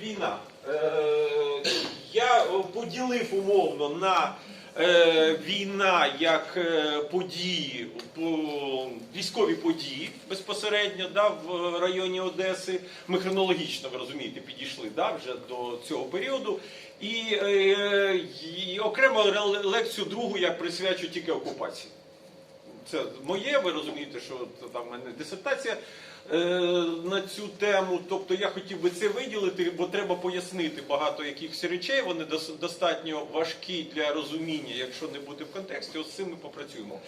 Війна. Е, я поділив умовно на е, війна як е, події, по- військові події безпосередньо да, в районі Одеси. Ми хронологічно, ви розумієте, підійшли да, вже до цього періоду. І, і окремо лекцію другу я присвячу тільки окупації. Це моє, ви розумієте, що там в мене дисертація на цю тему. Тобто я хотів би це виділити, бо треба пояснити багато якихось речей. Вони дос- достатньо важкі для розуміння, якщо не бути в контексті. Ось з цим ми попрацюємо.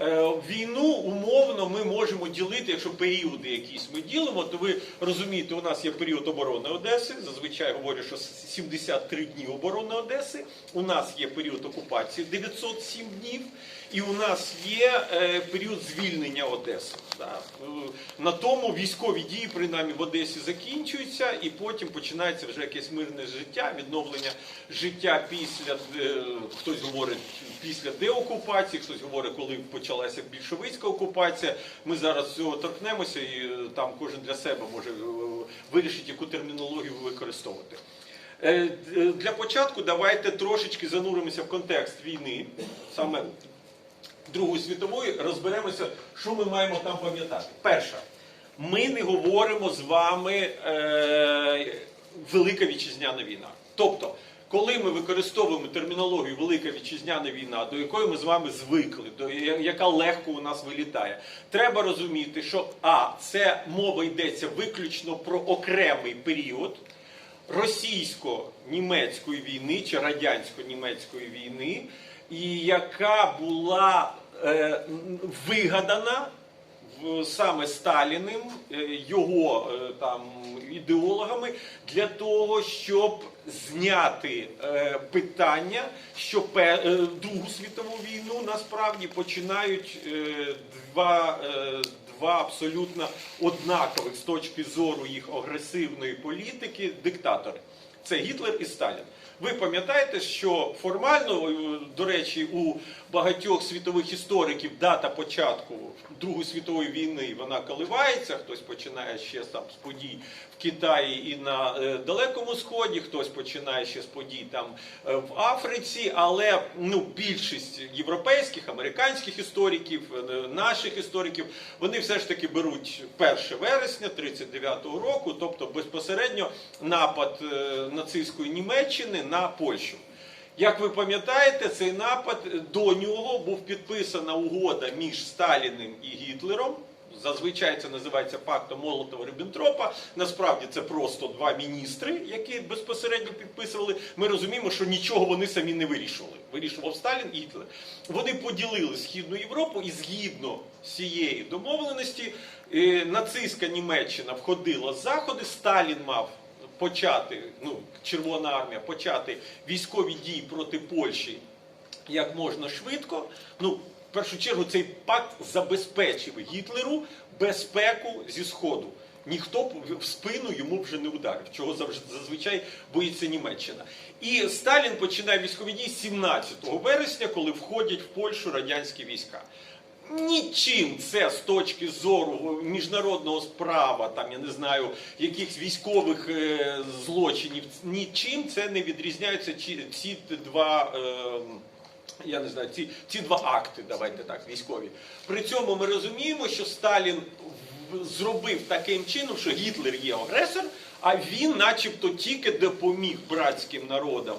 Е, війну умовно ми можемо ділити, якщо періоди якісь ми ділимо, то ви розумієте, у нас є період оборони Одеси. Зазвичай говорю, що 73 дні оборони Одеси. У нас є період окупації 907 днів, і у нас є е, період звільнення Одеси. Е, На тому військові дії, принаймні в Одесі, закінчуються, і потім починається вже якесь мирне життя, відновлення життя після е, хтось говорить після деокупації, хтось говорить, коли почалася більшовицька окупація. Ми зараз цього торкнемося, і там кожен для себе може вирішити, яку термінологію використовувати. Для початку давайте трошечки зануримося в контекст війни, саме Другої світової, розберемося, що ми маємо там пам'ятати. Перше, ми не говоримо з вами е, Велика Вітчизняна війна. Тобто, коли ми використовуємо термінологію Велика Вітчизняна війна, до якої ми з вами звикли, до яка легко у нас вилітає, треба розуміти, що А, це мова йдеться виключно про окремий період російсько-німецької війни чи радянсько-німецької війни, і яка була вигадана саме Сталіним, е, його е, там ідеологами для того, щоб зняти е, питання, що е, Другу світову війну насправді починають е, два. е, Два абсолютно однакових з точки зору їх агресивної політики диктатори. Це Гітлер і Сталін. Ви пам'ятаєте, що формально, е, до речі, у багатьох світових істориків дата початку Другої світової війни вона коливається. Хтось починає ще там з подій в Китаї і на е, Далекому Сході, хтось починає ще з подій там е, в Африці, але ну, більшість європейських, американських істориків, наших істориків, вони все ж таки беруть 1 вересня 39-го року, тобто безпосередньо напад нацистської Німеччини на Польщу. Як ви пам'ятаєте, цей напад е, до нього був підписана угода між Сталіним і Гітлером. Зазвичай це називається пактом молотова риббентропа Насправді це просто два міністри, які безпосередньо підписували. Ми розуміємо, що нічого вони самі не вирішували. Вирішував Сталін і Гітлер. Вони поділили Східну Європу і згідно цієї домовленості е, нацистська Німеччина входила з заходи. Сталін мав почати, ну, Червона армія почати військові дії проти Польщі як можна швидко. Ну, в першу чергу, цей пакт забезпечив Гітлеру безпеку зі Сходу. Ніхто в спину йому вже не ударив, чого зазвичай боїться Німеччина. І Сталін починає військові дії 17 вересня, коли входять в Польщу радянські війська. Нічим це з точки зору міжнародного справа, там я не знаю, якихось військових е, злочинів, нічим це не відрізняються ці, ці два. Е, я не знаю, ці, ці два акти, давайте так, військові. При цьому ми розуміємо, що Сталін зробив таким чином, що Гітлер є агресор, а він, начебто, тільки допоміг братським народам.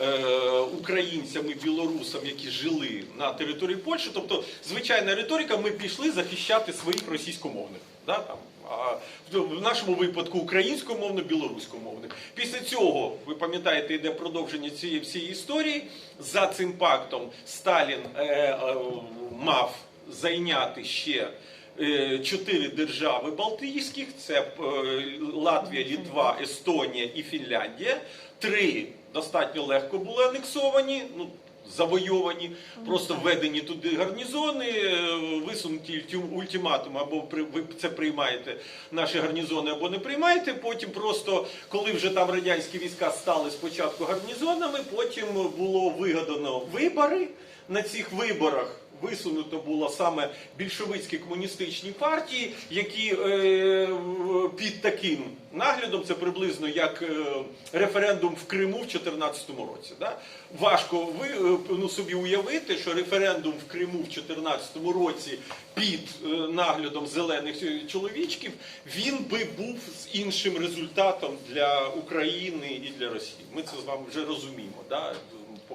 Е, Українцям і білорусам, які жили на території Польщі, тобто звичайна риторика, ми пішли захищати своїх російськомовних. Да, там, а в нашому випадку українськомовно, білоруськомовних. Після цього, ви пам'ятаєте, йде продовження цієї всієї історії. За цим пактом Сталін е, е, мав зайняти ще е, чотири держави Балтійських: це е, Латвія, Літва, Естонія і Фінляндія. Три достатньо легко були анексовані. Ну, Завойовані, просто введені туди гарнізони, е, висунуті ультиматум, або ви це приймаєте наші гарнізони, або не приймаєте. Потім просто, коли вже там радянські війська стали спочатку гарнізонами, потім було вигадано вибори. На цих виборах висунуто було саме більшовицькі комуністичні партії, які е, під таким наглядом це приблизно як е, референдум в Криму в 2014 році. Да? Важко ви е, ну, собі уявити, що референдум в Криму в 2014 році під е, наглядом зелених чоловічків він би був з іншим результатом для України і для Росії. Ми це з вами вже розуміємо. Да?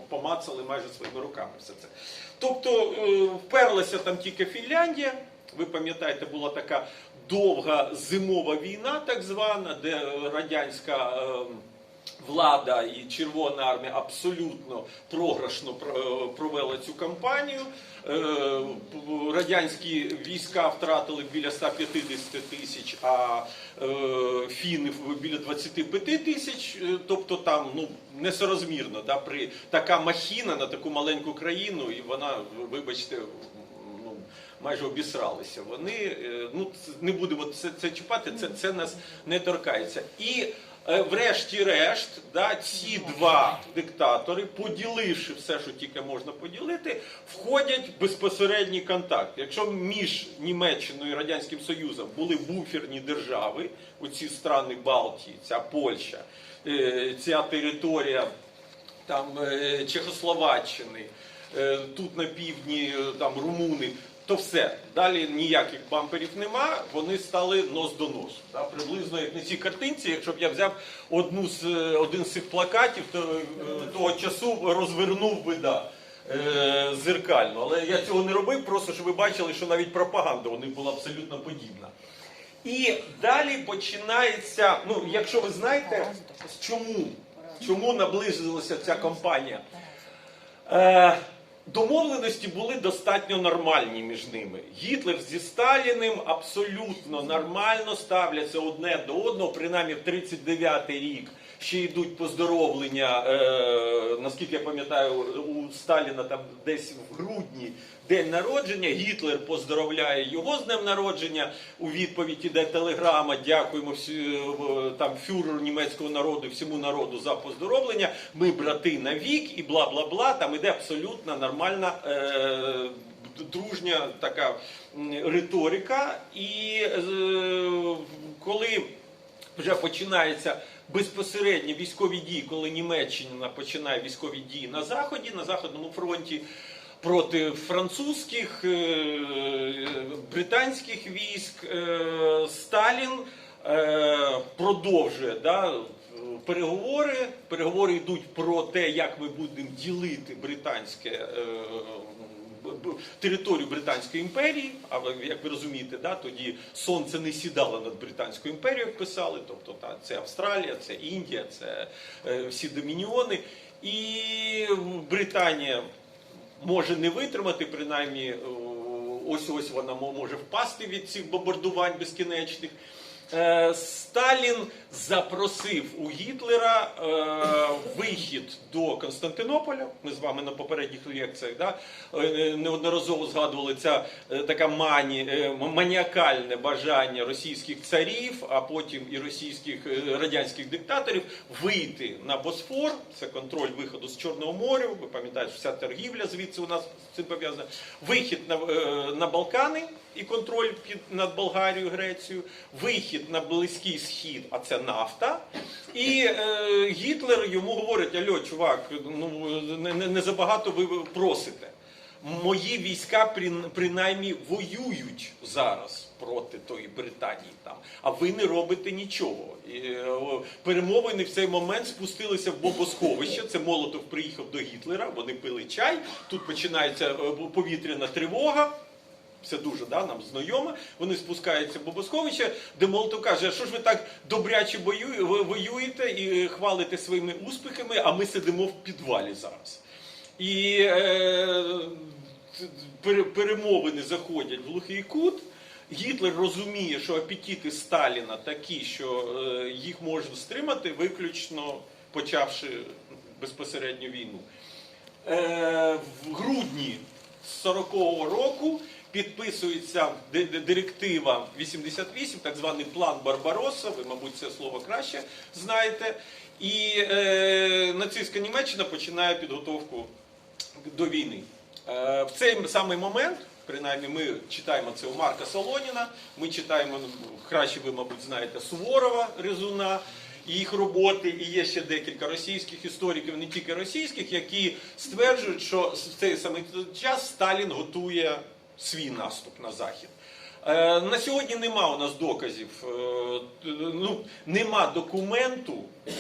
Помацали майже своїми руками все це. Тобто е, вперлася там тільки Фінляндія. Ви пам'ятаєте, була така довга зимова війна, так звана, де радянська. Е, Влада і Червона армія абсолютно програшно про- провела цю кампанію. Е, Радянські війська втратили біля 150 тисяч, а е, фіни в- біля 25 тисяч. Е, Тобто там ну несоразмірно да, при така махіна на таку маленьку країну, і вона, вибачте, ну, майже обісралися. Вони е, ну не будемо це, це чіпати, це, це нас не торкається. І е, врешті-решт, да, ці два диктатори, поділивши все, що тільки можна поділити, входять в безпосередній контакт. Якщо між Німеччиною і Радянським Союзом були буферні держави, оці страни Балтії, ця Польща, е, ця територія там е, Чехословаччини, е, тут на півдні е, там румуни, то все. Далі ніяких бамперів нема, вони стали нос до носу. Да? Приблизно як на цій картинці, якщо б я взяв одну з, е, один з цих плакатів, то е, того часу розвернув би да, е, зеркально. Але я цього не робив, просто щоб ви бачили, що навіть пропаганда у них була абсолютно подібна. І далі починається, ну якщо ви знаєте, чому, чому наблизилася ця компанія. Е, домовленості були достатньо нормальні між ними. Гітлер зі Сталіним абсолютно нормально ставляться одне до одного, принаймні в 39-й рік. Ще йдуть поздоровлення, е, наскільки я пам'ятаю, у Сталіна там десь в грудні день народження. Гітлер поздоровляє його з днем народження. У відповідь іде телеграма. Дякуємо всі, е, там фюреру німецького народу, всьому народу за поздоровлення. Ми брати на вік і бла бла бла. Там іде абсолютно нормальна. Е, Дружня така риторика, і е, коли вже починаються безпосередні військові дії, коли Німеччина починає військові дії на заході, на західному фронті проти французьких, е, британських військ, е, Сталін е, продовжує да, переговори. Переговори йдуть про те, як ми будемо ділити британське. Е, територію Британської імперії, а як ви розумієте, да, тоді сонце не сідало над Британською імперією, як писали, тобто та, це Австралія, це Індія, це е, всі домініони. І Британія може не витримати, принаймні ось ось вона може впасти від цих бомбардувань безкінечних. Е, Сталін запросив у Гітлера е, вихід до Константинополя. Ми з вами на попередніх лекціях да, е, неодноразово згадували ця така мані, маніакальне бажання російських царів, а потім і російських радянських диктаторів вийти на Босфор. Це контроль виходу з Чорного моря. Ви пам'ятаєте, вся торгівля звідси у нас з цим пов'язана. Вихід на, на Балкани і контроль під над Болгарією, Грецією, вихід на Близький Схід, а це нафта. І е, Гітлер йому говорить: Альо, чувак, ну не, не, забагато ви просите. Мої війська прин- принаймні воюють зараз проти тої Британії там, а ви не робите нічого. Е, перемовини в цей момент спустилися в бомбосховище. Це Молотов приїхав до Гітлера, вони пили чай. Тут починається е, повітряна тривога. Це дуже да, нам знайоме. Вони спускаються в бомбосховище, де Молотов каже, що ж ви так добряче воюєте і хвалите своїми успіхами, а ми сидимо в підвалі зараз. І е, перемовини заходять в глухий кут. Гітлер розуміє, що апетити Сталіна такі, що е, їх можна стримати, виключно почавши безпосередньо війну. Е, в грудні 40-го року підписується ди- ди- директива 88, так званий план Барбаросса. Ви, мабуть, це слово краще знаєте. І е, нацистська Німеччина починає підготовку до війни. Е, В цей самий момент, принаймні, ми читаємо це у Марка Солоніна, ми читаємо, ну, краще ви, мабуть, знаєте, Суворова Резуна, їх роботи, і є ще декілька російських істориків, не тільки російських, які стверджують, що в цей самий час Сталін готує свій наступ на захід. Е, На сьогодні нема у нас доказів, е, ну, нема документу,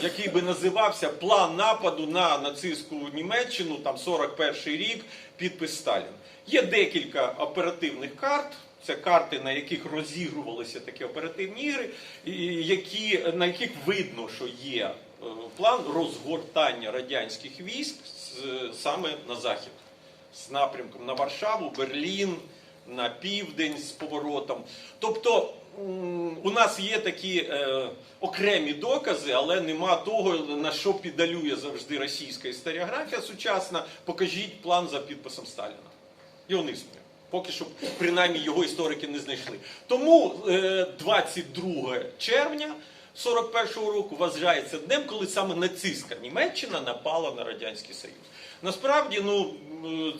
який би називався план нападу на нацистську Німеччину, там 41 рік, підпис Сталін. Є декілька оперативних карт. Це карти, на яких розігрувалися такі оперативні ігри, які, на яких видно, що є е, план розгортання радянських військ саме на захід з напрямком на Варшаву, Берлін, на південь з поворотом. Тобто у нас є такі е, окремі докази, але нема того, на що підалює завжди російська історіографія сучасна. Покажіть план за підписом Сталіна. Його не існує. Поки що, принаймні, його історики не знайшли. Тому е, 22 червня 41-го року вважається днем, коли саме нацистська Німеччина напала на Радянський Союз. Насправді, ну,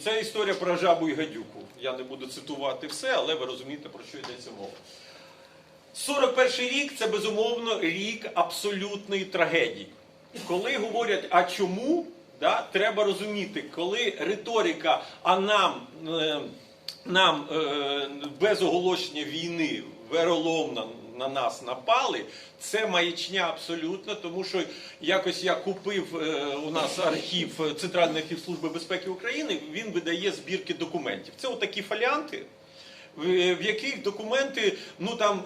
це історія про жабу і гадюку. Я не буду цитувати все, але ви розумієте, про що йдеться мова. 41 рік це безумовно рік абсолютної трагедії. Коли говорять, а чому, да, треба розуміти, коли риторика, а нам, е, нам е, без оголошення війни вероломно на нас напали, це маячня абсолютно, тому що якось я купив е, у нас архів е, Центральний архів Служби безпеки України, він видає збірки документів. Це отакі фоліанти в в яких документи ну там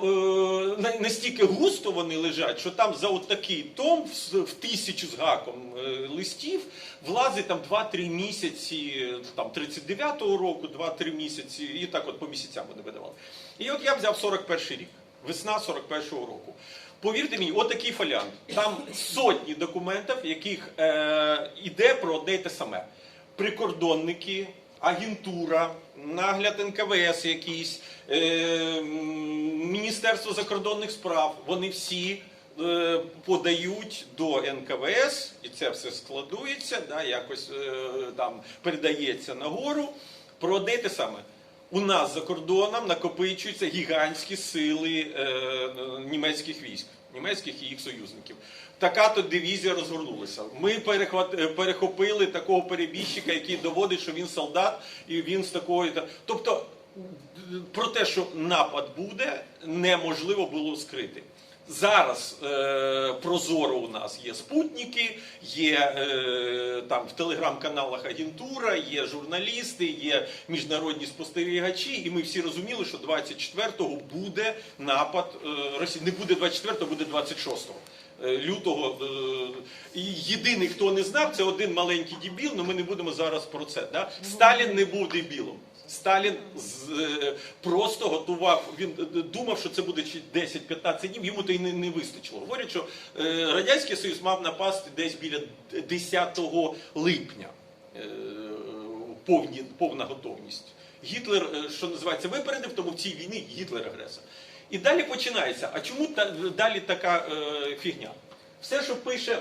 е, настільки густо вони лежать, що там за от такий том в, в тисячу з гаком е, листів влазить там 2-3 місяці, е, там 39-го року, 2-3 місяці, і так от по місяцям вони видавали. І от я взяв 41 рік, весна 41-го року. Повірте мені, отакий фоліант. Там сотні документів, в яких е, йде про одне й те саме. Прикордонники, агентура, нагляд НКВС якийсь, е, Міністерство закордонних справ, вони всі е, подають до НКВС, і це все складується, да, якось е, там передається нагору. Про одне те саме. У нас за кордоном накопичуються гігантські сили е, німецьких військ, німецьких і їх союзників. Така то дивізія розгорнулася. Ми е, перехопили такого перебіжчика, який доводить, що він солдат, і він з такої. та- Тобто про те, що напад буде, неможливо було скрити. Зараз е, прозоро у нас є спутники, є е, там в телеграм-каналах агентура, є журналісти, є міжнародні спостерігачі, і ми всі розуміли, що 24-го буде напад е, Росії. Не буде 24-го, буде 26-го. е, Лютого е, єдиний, хто не знав, це один маленький дебіл, але ми не будемо зараз про це. Да? Сталін не був дебілом. Сталін е, просто готував. Він е, думав, що це буде 10-15 днів. Йому то й не, вистачило. Говорять, що е, радянський союз мав напасти десь біля 10 липня. Повні, повна готовність. Гітлер, що називається, випередив, тому в цій війні Гітлер агресор. І далі починається. А чому та, далі така е, фігня? Все, що пише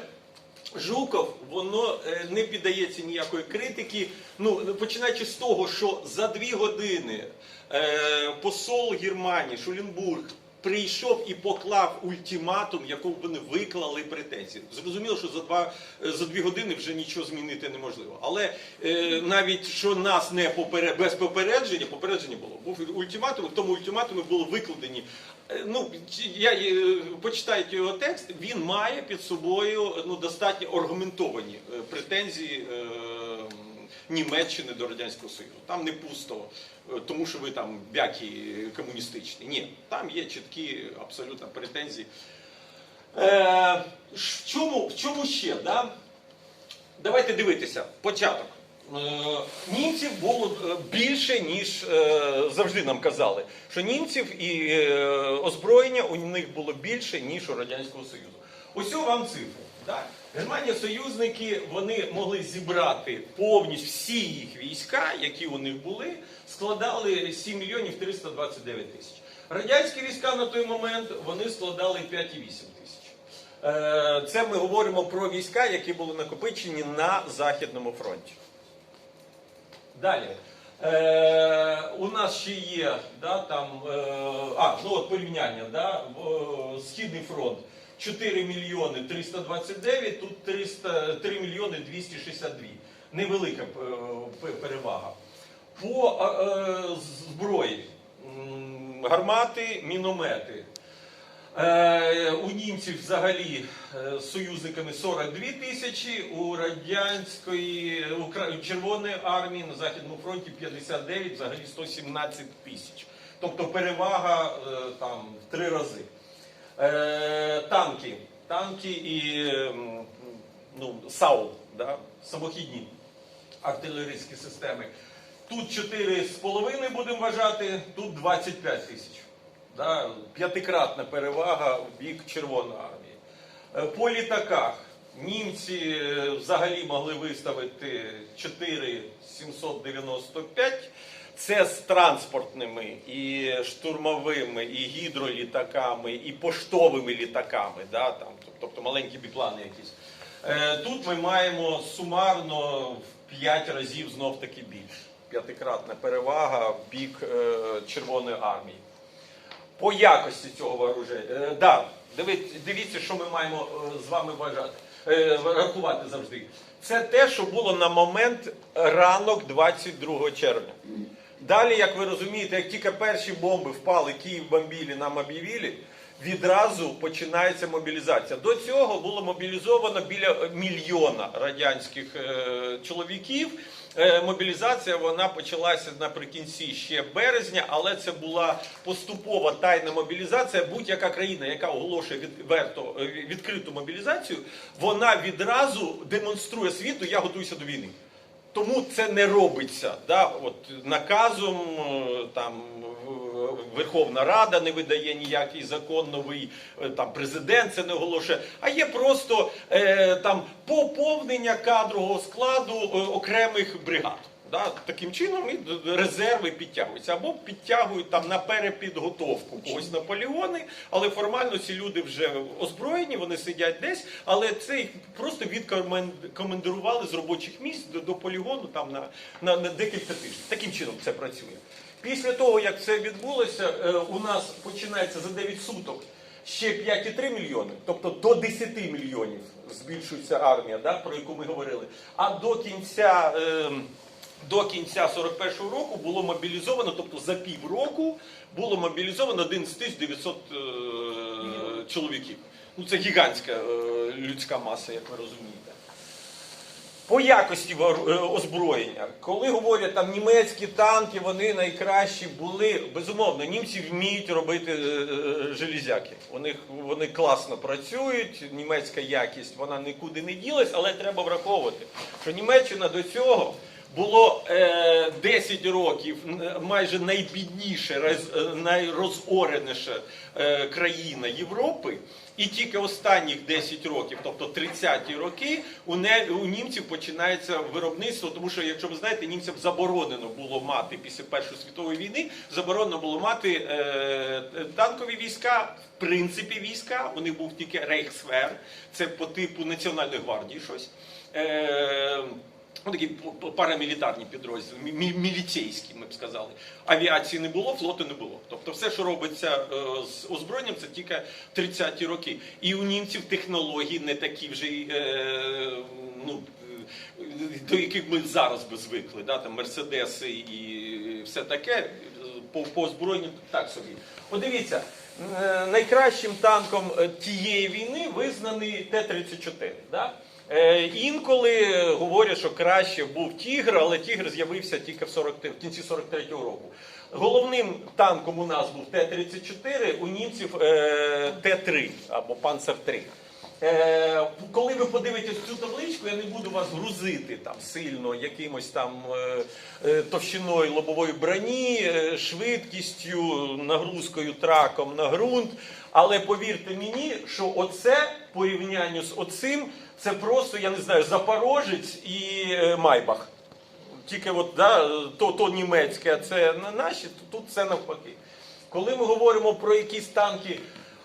Жуков, воно е, не піддається ніякої критики. Ну, починаючи з того, що за дві години е, посол Германії Шуленбург прийшов і поклав ультиматум, в якому вони виклали претензії. Зрозуміло, що за два е, за дві години вже нічого змінити неможливо. Але е, навіть що нас не попере, без попередження, попередження було. Був ультиматум, в тому ультиматумі було викладені. Е, Ну, я е, почитайте його текст, він має під собою ну, достатньо аргументовані претензії е, Німеччини до Радянського Союзу. Там не пусто, е, тому що ви там бякі комуністичні. Ні, там є чіткі абсолютно претензії. Е, в, чому, в чому ще? Да? Давайте дивитися. Початок. Е, Німців було е, більше, ніж е, завжди нам казали, що німців і озброєння у них було більше, ніж у Радянського Союзу. Ось вам цифри. Так? Германія союзники вони могли зібрати повністю всі їх війська, які у них були, складали 7 мільйонів 329 тисяч. Радянські війська на той момент вони складали 5,8 тисяч. Це ми говоримо про війська, які були накопичені на Західному фронті. Далі. Е, у нас ще є да, там, е, а, ну от порівняння, да, е, Східний фронт 4 мільйони 329, тут 300, 3 мільйони 262. Невелика е, перевага. По е, е, зброї гармати, міномети. Е, у німців взагалі е, союзниками 42 тисячі, у радянської Укра- Червоної армії на Західному фронті 59, взагалі 117 тисяч. Тобто перевага е, там в три рази. Е, танки. Танки і ем, ну, САУ, да? самохідні артилерійські системи. Тут 4,5 будемо вважати, тут 25 тисяч. Да? П'ятикратна перевага в бік Червоної армії. Е, По літаках німці е, взагалі могли виставити 4,795. Це з транспортними і штурмовими, і гідролітаками, і поштовими літаками, да? Там, тобто маленькі біплани якісь. Е, Тут ми маємо сумарно в 5 разів знов таки більше. П'ятикратна перевага в бік Червоної армії. По якості цього вооруження. Е, да, дивіться, що ми маємо е, з вами вважати, е, рахувати завжди. Це те, що було на момент ранок 22 червня. Далі, як ви розумієте, як тільки перші бомби впали, Київ бомбілі, нам об'явили, відразу починається мобілізація. До цього було мобілізовано біля мільйона радянських чоловіків. Е, Мобілізація вона почалася наприкінці ще березня, але це була поступова тайна мобілізація. Будь-яка країна, яка оголошує відверто е, відкриту мобілізацію, вона відразу демонструє світу, я готуюся до війни. Тому це не робиться. Да? От, наказом е, там Верховна Рада не видає ніякий закон новий, е, там президент це не оголошує. А є просто е, там поповнення кадрового складу е, окремих бригад. Да? Таким чином і резерви підтягуються або підтягують там на перепідготовку когось на полігони, але формально ці люди вже озброєні, вони сидять десь, але це їх просто відкомендували з робочих місць до, до полігону там на, на, на декілька тижнів. Таким чином це працює. Після того, як це відбулося, е, у нас починається за 9 суток ще 5,3 мільйони, тобто до 10 мільйонів збільшується армія, да, про яку ми говорили. А до кінця. Е, до кінця 41-го року було мобілізовано, тобто за півроку було мобілізовано 11 тисяч 900 е, чоловіків. Ну це гігантська е, людська маса, як ви розумієте. По якості е, озброєння, коли говорять там німецькі танки, вони найкращі були. Безумовно, німці вміють робити е, е, железяки. Вони, вони класно працюють, німецька якість вона нікуди не ділась, але треба враховувати, що Німеччина до цього було е, 10 років майже найбідніша, роз- е, найрозореніша е, країна Європи. І тільки останніх 10 років, тобто 30-ті роки, у, не, у німців починається виробництво, тому що, якщо ви знаєте, німцям заборонено було мати після Першої світової війни, заборонено було мати е, танкові війська, в принципі, війська. У них був тільки рейхсвер, це по типу Національної гвардії щось. Ну, такі парамілітарні підрозділи, мі- мі- міліцейські, ми б сказали. Авіації не було, флоту не було. Тобто все, що робиться е, з озброєнням, це тільки 30-ті роки. І у німців технології не такі вже е, ну, е, до яких ми зараз би звикли. Да? Там мерседеси і все таке. По, по озброєнню так собі. Подивіться, найкращим танком тієї війни визнаний Т-34. Да? Е, Інколи говорять, що краще був тігр, але тігр з'явився тільки в, 40, в кінці 43-го року. Головним танком у нас був Т-34, у німців е, Т-3 або Панцер-3. Е, коли ви подивитесь цю табличку, я не буду вас грузити там сильно якимось там е, е, товщиною лобової броні, е, швидкістю, нагрузкою траком на ґрунт. Але повірте мені, що оце в порівнянні з оцим, це просто, я не знаю, Запорожець і е, Майбах. Тільки от, да, то, то німецьке, а це на наші, то тут це навпаки. Коли ми говоримо про якісь танки,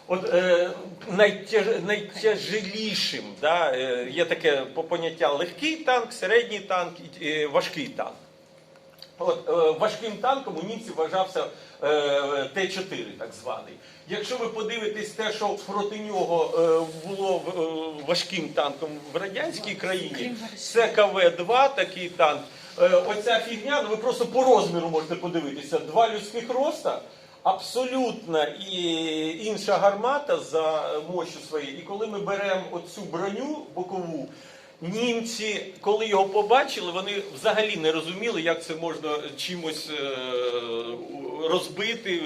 от, е, найтяж, найтяжелішим, да, е, є таке по- поняття легкий танк, середній танк і е, важкий танк. От, е, важким танком у німців вважався е, Т-4, так званий. Якщо ви подивитесь те, що проти нього е, було е, важким танком в радянській країні, це КВ-2, такий танк. Е, оця фігня, ну ви просто по розміру можете подивитися. Два людських роста, абсолютно і інша гармата за мощю своєю. І коли ми беремо оцю броню бокову, Німці, коли його побачили, вони взагалі не розуміли, як це можна чимось е, розбити,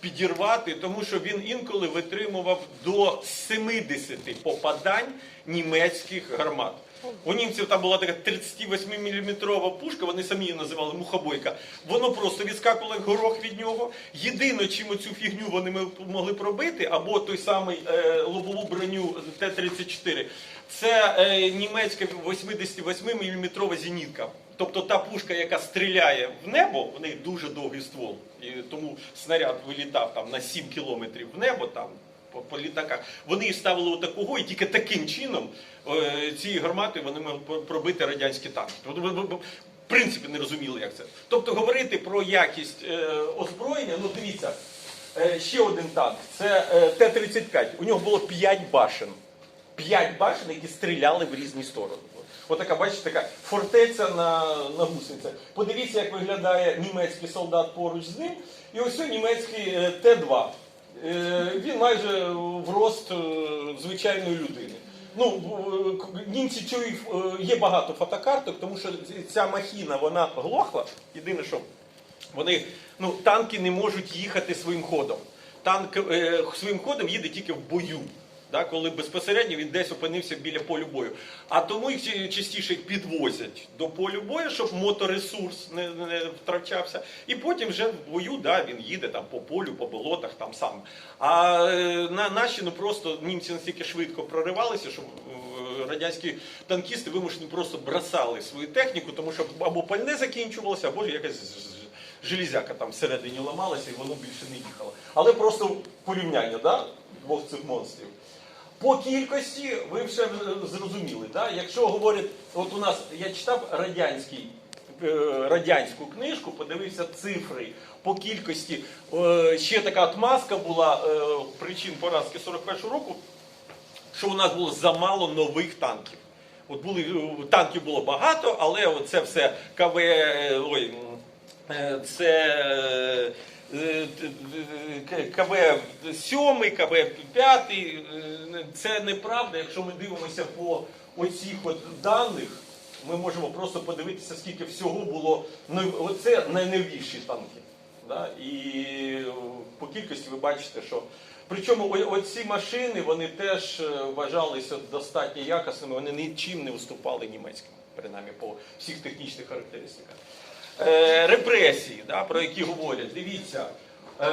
підірвати, тому що він інколи витримував до 70 попадань німецьких гармат. У німців там була така 38-мм пушка, вони самі її називали мухобойка. Воно просто відскакувало горох від нього. Єдине, чим оцю фігню вони могли пробити, або той самий е, лобову броню Т-34, це е, німецька 88-мм зенітка. Тобто та пушка, яка стріляє в небо, в неї дуже довгий ствол. І тому снаряд вилітав там на 7 кілометрів в небо там. По, літаках вони їх ставили отакого, і тільки таким чином е, ці гармати вони могли пробити радянські танки. В принципі, не розуміли, як це. Тобто говорити про якість е, озброєння, ну дивіться, е, ще один танк. Це е, Т-35. У нього було 5 башен. 5 башен, які стріляли в різні сторони. Отака, бачите, така фортеця на, на гусеницях. Подивіться, як виглядає німецький солдат поруч з ним. І ось німецький е, Т-2. Е, Він майже в рост е, звичайної людини. Ну, німці чують, е, є багато фотокарток, тому що ця махіна вона глохла. Єдине, що вони, ну, танки не можуть їхати своїм ходом. Танк е, своїм ходом їде тільки в бою. Да, коли безпосередньо він десь опинився біля полю бою. А тому їх частіше підвозять до полю бою, щоб моторесурс не, не втрачався. І потім вже в бою да, він їде там по полю, по болотах там сам. А е, на наші ну просто німці настільки швидко проривалися, що е, радянські танкісти вимушені просто бросали свою техніку, тому що або пальне закінчувалося, або якась железяка там всередині ламалася і воно більше не їхало. Але просто порівняння да, двох цих монстрів. По кількості ви вже зрозуміли. Да? Якщо говорять, от у нас я читав радянський, е, радянську книжку, подивився цифри по кількості. Е, Ще така отмазка була е, причин поразки 41-го року, що у нас було замало нових танків. От були танків було багато, але це все КВ, ой, це КВ 7, КВ 5. Це неправда. Якщо ми дивимося по оцих от даних, ми можемо просто подивитися, скільки всього було. Ну, Оце найновіші танки. І е, по кількості ви бачите, що. Причому оці машини вони теж е, вважалися достатньо якісними, вони нічим не уступали німецьким, принаймні по всіх технічних характеристиках. Е, репресії, да, про які говорять, дивіться. е,